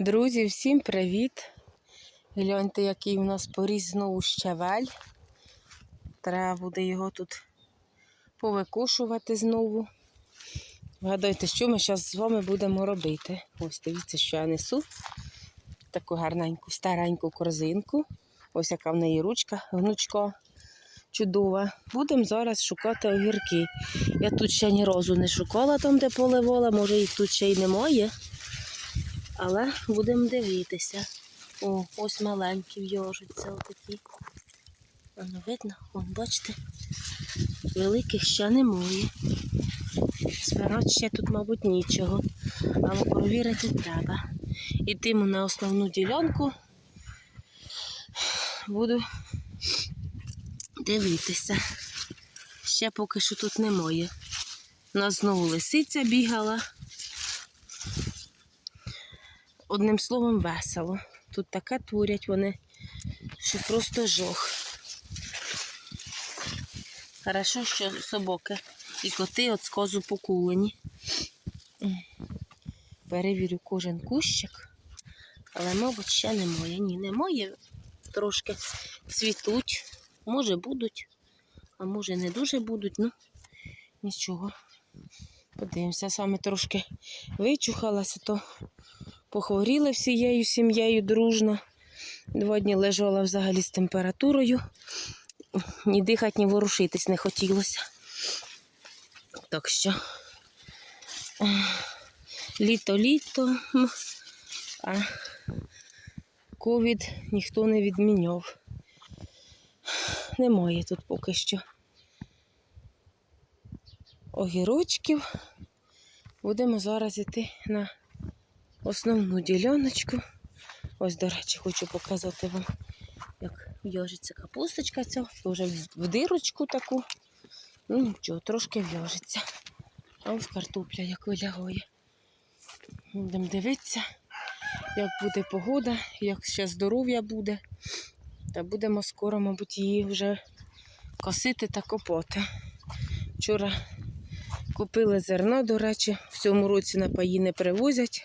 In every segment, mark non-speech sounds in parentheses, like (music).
Друзі, всім привіт! Гляньте, який у нас поріс знову щавель. Треба буде його тут повикошувати знову. Вгадайте, що ми зараз з вами будемо робити. Ось дивіться, що я несу. Таку гарненьку, стареньку корзинку. Ось яка в неї ручка, гнучка чудова. Будемо зараз шукати огірки. Я тут ще ні разу не шукала там, де поливала, може їх тут ще й немає. Але будемо дивитися. О, ось маленькі в'яжуться отакі. Воно видно, Вон, бачите, великих ще немає. Збирати ще тут, мабуть, нічого. Але провірити треба. Йтиму на основну ділянку. Буду дивитися. Ще поки що тут немає. У нас знову лисиця бігала. Одним словом, весело. Тут таке творять вони, що просто жох. Хорошо, що собаки і коти от скозу покулені. Перевірю кожен кущик, але, мабуть, ще немає. Ні, немає. Трошки цвітуть. Може будуть, а може не дуже будуть, ну нічого. Подивимося, саме трошки вичухалася, то похворіли всією сім'єю дружно. Два дні лежала взагалі з температурою. Ні дихати, ні ворушитись не хотілося. Так що літо-літо, а ковід ніхто не відміняв. Немає тут поки що огірочків. Будемо зараз йти на основну діляночку. Ось, до речі, хочу показати вам, як в'яжеться капусточка ця, вже в дирочку таку. Ну нічого, трошки в'яжеться. А ось картопля як вилягає. Будемо дивитися, як буде погода, як ще здоров'я буде. Та будемо скоро, мабуть, її вже косити та копати. Вчора купили зерно, до речі, в цьому році на паї не привозять.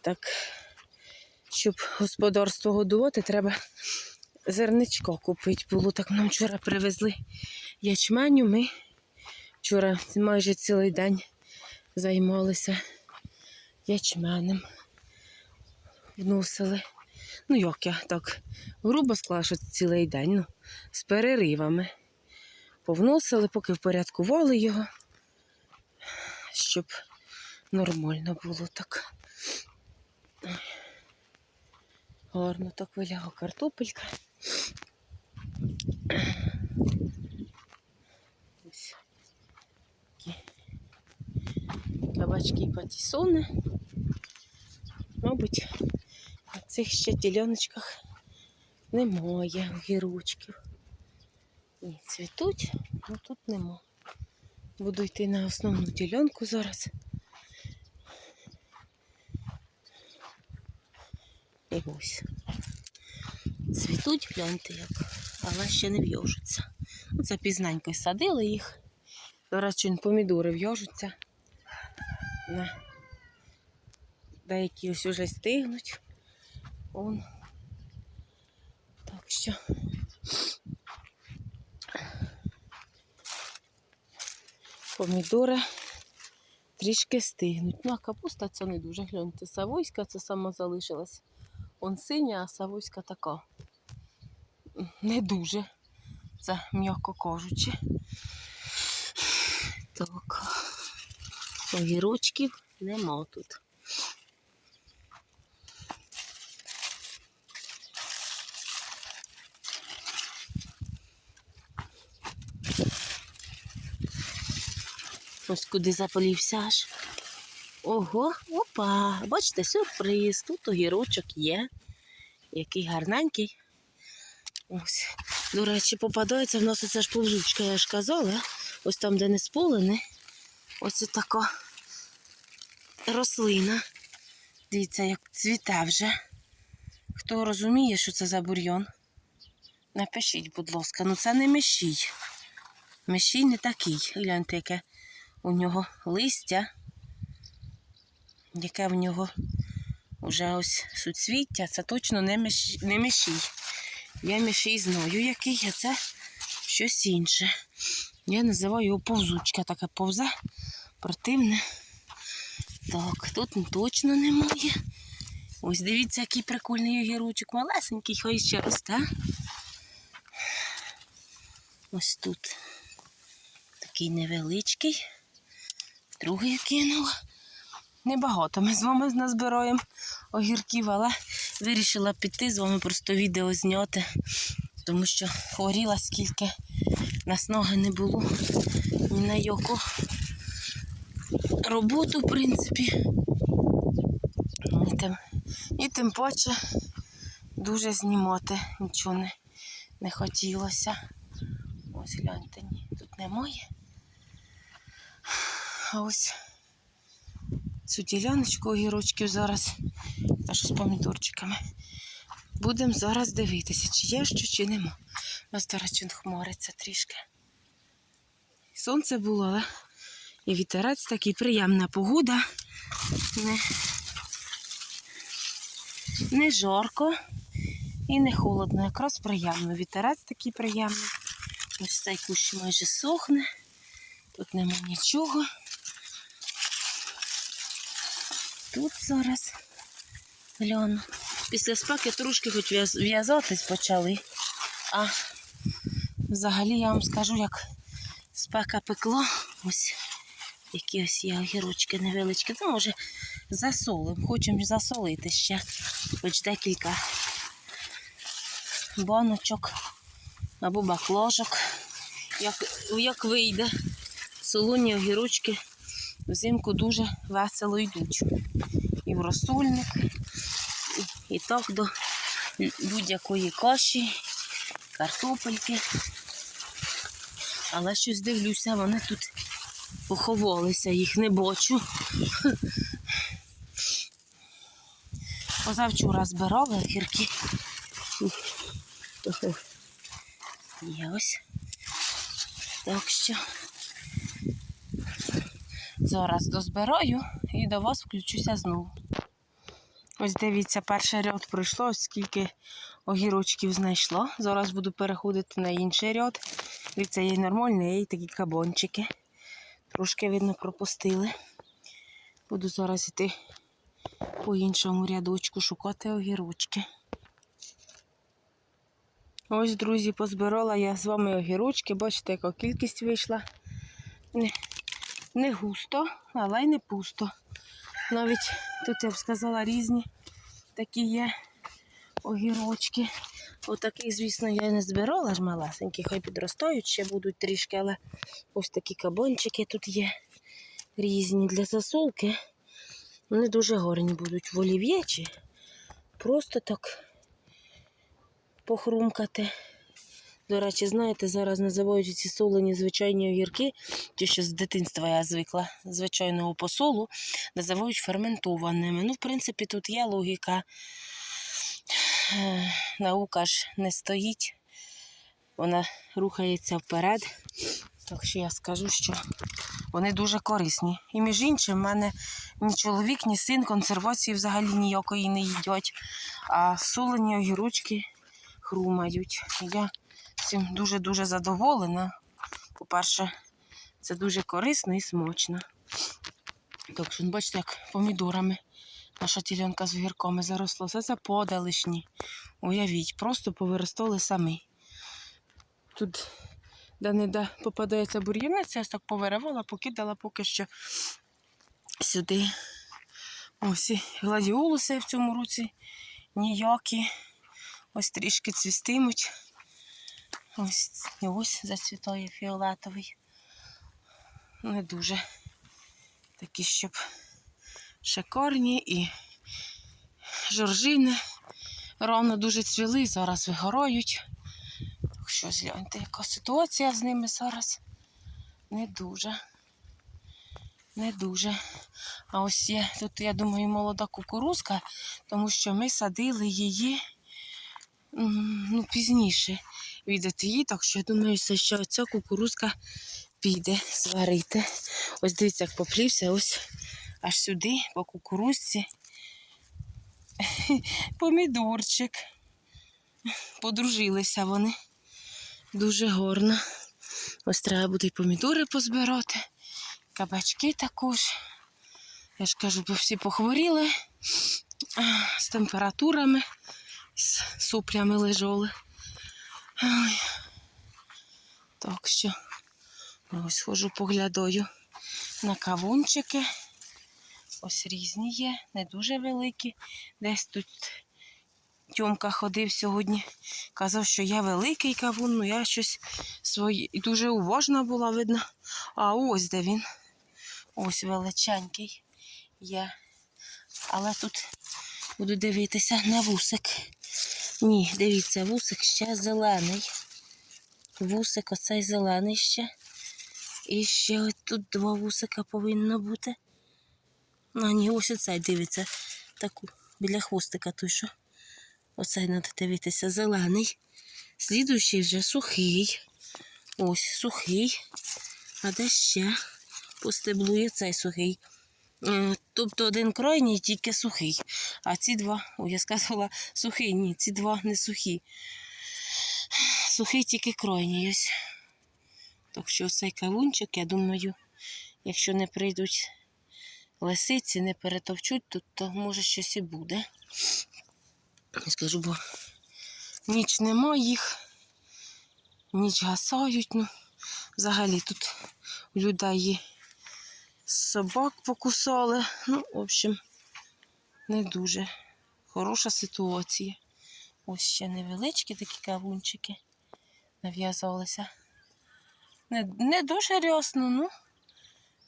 Так, щоб господарство годувати, треба зерничко купити. Було так, нам вчора привезли ячменю. Ми вчора майже цілий день займалися ячменем. Вносили. Ну, як я так грубо склала, що цілий день, ну, з переривами. Повносили, поки впорядкували його, щоб нормально було так. Гарно так вилягла картопелька. Ось такі кабачки і патісони. Мабуть, на цих ще діляночках немає огірочків. Ні, цвітуть, але тут нема. Буду йти на основну ділянку зараз. І ось. Цвітуть, гляньте як, але ще не в'яжуться. Це пізненько садили їх. До речі, помідори в'яжуться. Деякі ось уже стигнуть. Он. Так що. Помідори трішки стигнуть. Ну, а капуста це не дуже гляньте. Савойська це сама залишилась. Он синя, а савойська така. Не дуже. Це м'яко кажучи. Так. Огірочків нема тут. Ось куди заполівся аж. Ого, опа! Бачите, сюрприз. Тут огірочок є. Який гарненький. Ось. До речі, попадається в нас оця ж повзучка, я ж казала. Ось там, де не сполене. Ось така рослина. Дивіться, як цвіте вже. Хто розуміє, що це за бур'йон? Напишіть, будь ласка, ну це не мещій. Мещій не такий. Гляньте, яке у нього листя. Яке в нього вже ось суцвіття, це точно не, миш... не мишій. Я мишій знаю, який, а це щось інше. Я називаю його повзучка, така повза, противне. Так, тут точно немає. Ось дивіться, який прикольний огірочок, малесенький, хай ще росте. Ось тут такий невеличкий. Другий кинула. Небагато ми з вами назбираємо огірків, але вирішила піти з вами просто відео зняти, тому що хворіла скільки нас ноги не було ні на яку роботу, в принципі. І тим, і тим паче дуже знімати нічого не, не хотілося. Ось гляньте, ні, тут немає. А ось цю діляночку огірочків зараз, та що з помідорчиками. Будемо зараз дивитися, чи є що, чи нема. У нас, речі, хмариться трішки. Сонце було, але і вітерець такий приємна погода. Не, не жарко і не холодно. Якраз приємно. Вітерець такий приємний. Ось цей кущ майже сохне. Тут нема нічого. Тут зараз гляну. Після спеки трошки хоч в'язатись почали. А взагалі я вам скажу, як спека пекла. Ось які ось є огірочки невеличкі. Це може засолимо. Хочемо засолити ще хоч декілька баночок або баклажок. Як, як вийде, солоні огірочки взимку дуже весело йдуть. І в розсольник, і, і так до будь-якої каші, картопельки. Але щось дивлюся, вони тут поховалися, їх не бачу. Позавчора збирали огірки. Є ось. Так що зараз дозбираю і до вас включуся знову. Ось дивіться, перший ряд пройшло, ось скільки огірочків знайшло. Зараз буду переходити на інший ряд. Дивіться, є нормальні, є такі кабончики. Трошки, видно, пропустили. Буду зараз йти по іншому рядочку шукати огірочки. Ось, друзі, позбирала я з вами огірочки. Бачите, яка кількість вийшла. Не, густо, але й не пусто. Навіть тут, я б сказала, різні такі є огірочки. Отакий, звісно, я не збирала ж малесенькі, хай підростають, ще будуть трішки, але ось такі кабанчики тут є різні для засолки. Вони дуже гарні будуть в олів'є чи просто так похрумкати. До речі, знаєте, зараз називають ці солені звичайні огірки, ті, що з дитинства я звикла звичайного посолу, називають ферментованими. Ну, в принципі, тут є логіка. Наука ж не стоїть, вона рухається вперед. Так що я скажу, що вони дуже корисні. І між іншим, в мене ні чоловік, ні син консервації взагалі ніякої не їдять, а солені огірочки хрумають. Я цим дуже-дуже задоволена. По-перше, це дуже корисно і смачно. Так що, бачите, як помідорами наша тілянка з огірками заросла. Все це подалишні. Уявіть, просто повиростали самі. Тут де-не-де попадається бур'янець, я так повиривала, покидала поки що сюди. Ось і гладіолуси в цьому році ніякі. Ось трішки цвістимуть. Ось ось зацвітає фіолетовий. Не дуже такі, щоб шикарні і жоржини рано дуже цвіли, зараз вигорають. Що гляньте, яка ситуація з ними зараз не дуже. Не дуже. А ось є тут, я думаю, молода кукурузка, тому що ми садили її ну, пізніше від її, так що я думаю, що ця кукурузка піде зварити. Ось дивіться, як поплівся, ось аж сюди, по кукурузці. (laughs) Помідорчик. Подружилися вони. Дуже гарно. Ось треба буде й помідори позбирати, кабачки також. Я ж кажу, бо всі похворіли з температурами, з суплями лежали. Ой. Так що ось ходжу поглядаю на кавунчики. Ось різні є, не дуже великі. Десь тут Тьомка ходив сьогодні, казав, що я великий кавун, ну я щось свої... дуже уважна була видно. А ось де він. Ось величенький є. Але тут буду дивитися на вусик. Ні, дивіться, вусик ще зелений. Вусик оцей зелений ще. І ще ось тут два вусика повинно бути. А ні, ось оцей дивиться. Таку біля хвостика той що. Оцей треба дивитися зелений. Слідуючий вже сухий. Ось сухий. А де ще постеблує цей сухий. Е, Тобто один крайній тільки сухий. А ці два, ой, я сказала сухий, ні, ці два не сухі. Сухий тільки крайній ось. Так що цей кавунчик, я думаю, якщо не прийдуть лисиці, не перетовчуть тут, то може щось і буде. Скажу, бо ніч нема їх, ніч гасають. Ну, взагалі тут у людей собак покусали. Ну, в общем, не дуже хороша ситуація. Ось ще невеличкі такі кавунчики нав'язалися. Не, не дуже рясно, ну,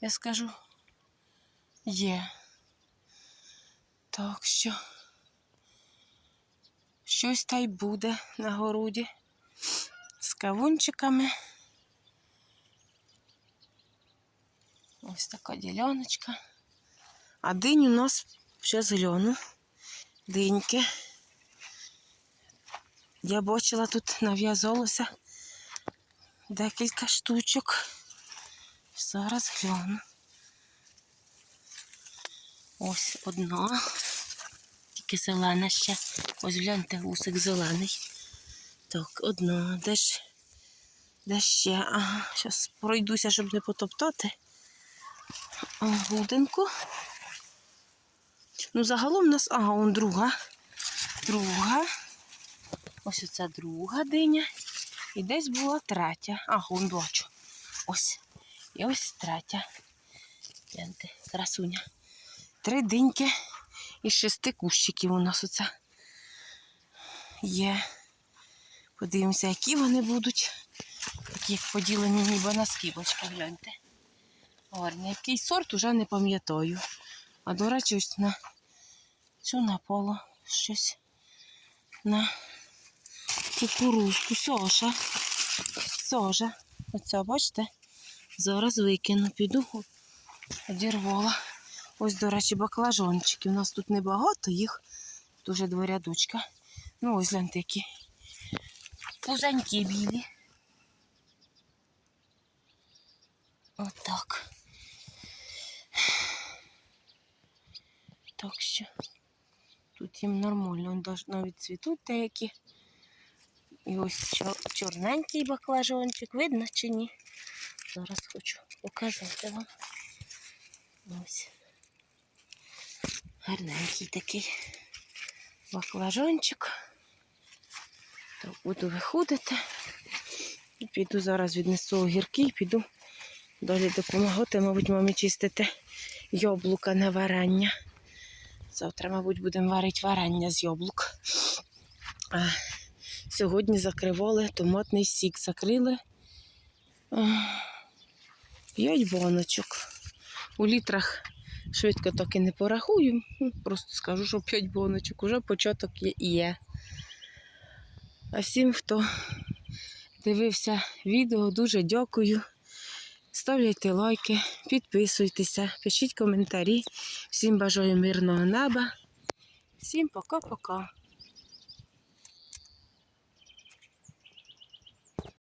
я скажу, є. Так що щось та й буде на городі з кавунчиками. Ось така діляночка. А динь у нас ще зелену. Диньки. Я бачила, тут нав'язалося декілька штучок. Зараз гляну. Ось одна. Тільки зелена ще. Ось гляньте, гусик зелений. Так, одна. Де ж? Де ще? Ага, зараз пройдуся, щоб не потоптати. О, Гуденьку. Ну, загалом у нас, ага, он друга. Друга. Ось оця друга диня. І десь була третя. Ага, он бачу. Ось. І ось третя. Гляньте, красуня. Три диньки із шести кущиків у нас оце є. Подивимося, які вони будуть. Такі поділені ніби на скибочки, гляньте. Гарний. Який сорт уже не пам'ятаю. А до речі, ось на цю напало щось на кукурузку. Соша. Соша. Оця, бачите? Зараз викину, піду, одірвала. Ось, до речі, баклажанчики. У нас тут небагато їх, дуже два рядочка. Ну, ось гляньте, які пузаньки білі. Отак. Так що тут їм нормально, навіть цвітуть деякі. І ось чорненький баклажанчик, видно чи ні? Зараз хочу показати вам. Ось. Гарненький такий баклажанчик. Так, буду виходити. І піду зараз віднесу огірки і піду далі допомагати, мабуть, мамі чистити яблука на варення. Завтра, мабуть, будемо варити варення з яблук. Сьогодні закривали томатний сік. Закрили а, 5 баночок. У літрах швидко так і не порахую. Ну, Просто скажу, що 5 баночок. Уже початок є. А всім, хто дивився відео, дуже дякую. Ставляйте лайки, підписуйтеся, пишіть коментарі. Всім бажаю мирного неба. Всім пока-пока.